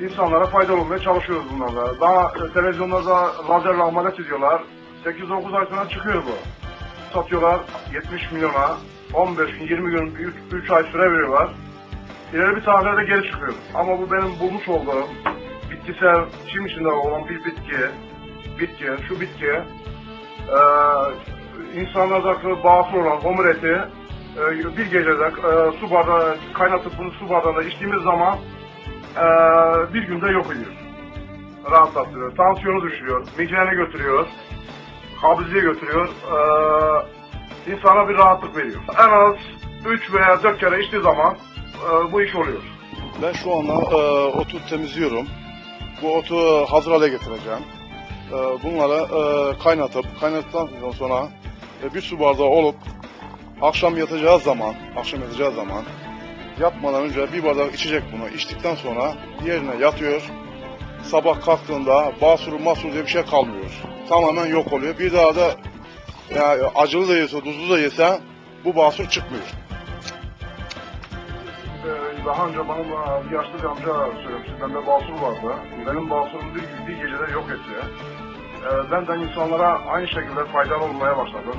insanlara faydalı olmaya çalışıyoruz bunlarla. Daha e, televizyonlarda lazerle ameliyat ediyorlar. 8-9 ay sonra çıkıyor bu. Satıyorlar 70 milyona, 15 gün, 20 gün, 3, 3 ay süre veriyorlar. İleri bir tarihlerde geri çıkıyor. Ama bu benim bulmuş olduğum bitkisel, çim içinde olan bir bitki, bitki, şu bitki, e, insanlardaki bağımsız olan homur eti e, bir gecede e, su bardağı kaynatıp bunu su bardağında içtiğimiz zaman e, bir günde yok ediyor. Rahatlatıyor. Tansiyonu düşürüyor, migreni götürüyor, kabizliğe götürüyor. E, insana bir rahatlık veriyor. En az 3 veya 4 kere içtiği zaman e, bu iş oluyor. Ben şu anda e, otu temizliyorum. Bu otu hazır hale getireceğim. E, bunları e, kaynatıp, kaynattıktan sonra e, bir su bardağı olup akşam yatacağı zaman, akşam yatacağı zaman yatmadan önce bir bardak içecek bunu. İçtikten sonra yerine yatıyor. Sabah kalktığında basuru masur diye bir şey kalmıyor. Tamamen yok oluyor. Bir daha da yani acılı da yese, tuzlu da yese bu basur çıkmıyor. Ee, daha önce bana bir yaşlı bir amca söylemişti. Bende basur vardı. Benim basurum bir, bir gecede yok etti. Ee, ben de insanlara aynı şekilde faydalı olmaya başladım.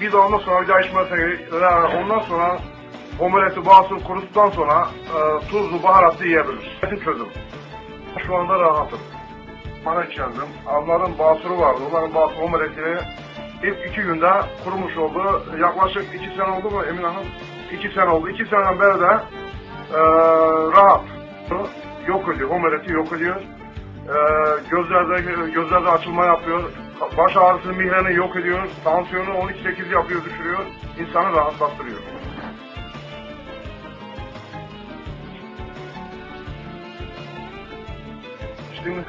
De ondan sonra daha içmezsek, ondan sonra omeleti basur kuruttuktan sonra e, tuzlu baharatlı yiyebilir. Benim çözüm. Şu anda rahatım. Bana içerdim. Abların basuru vardı. Onların basur omeletini ilk iki günde kurumuş oldu. Yaklaşık iki sene oldu mu Emin Hanım? İki sene oldu. İki seneden beri de e, rahat. Yok ediyor. Omeleti yok ediyor. E, gözlerde, gözlerde açılma yapıyor. Baş ağrısını, migreni yok ediyor. Tansiyonu 12-8 yapıyor, düşürüyor. İnsanı rahatlattırıyor. Şimdi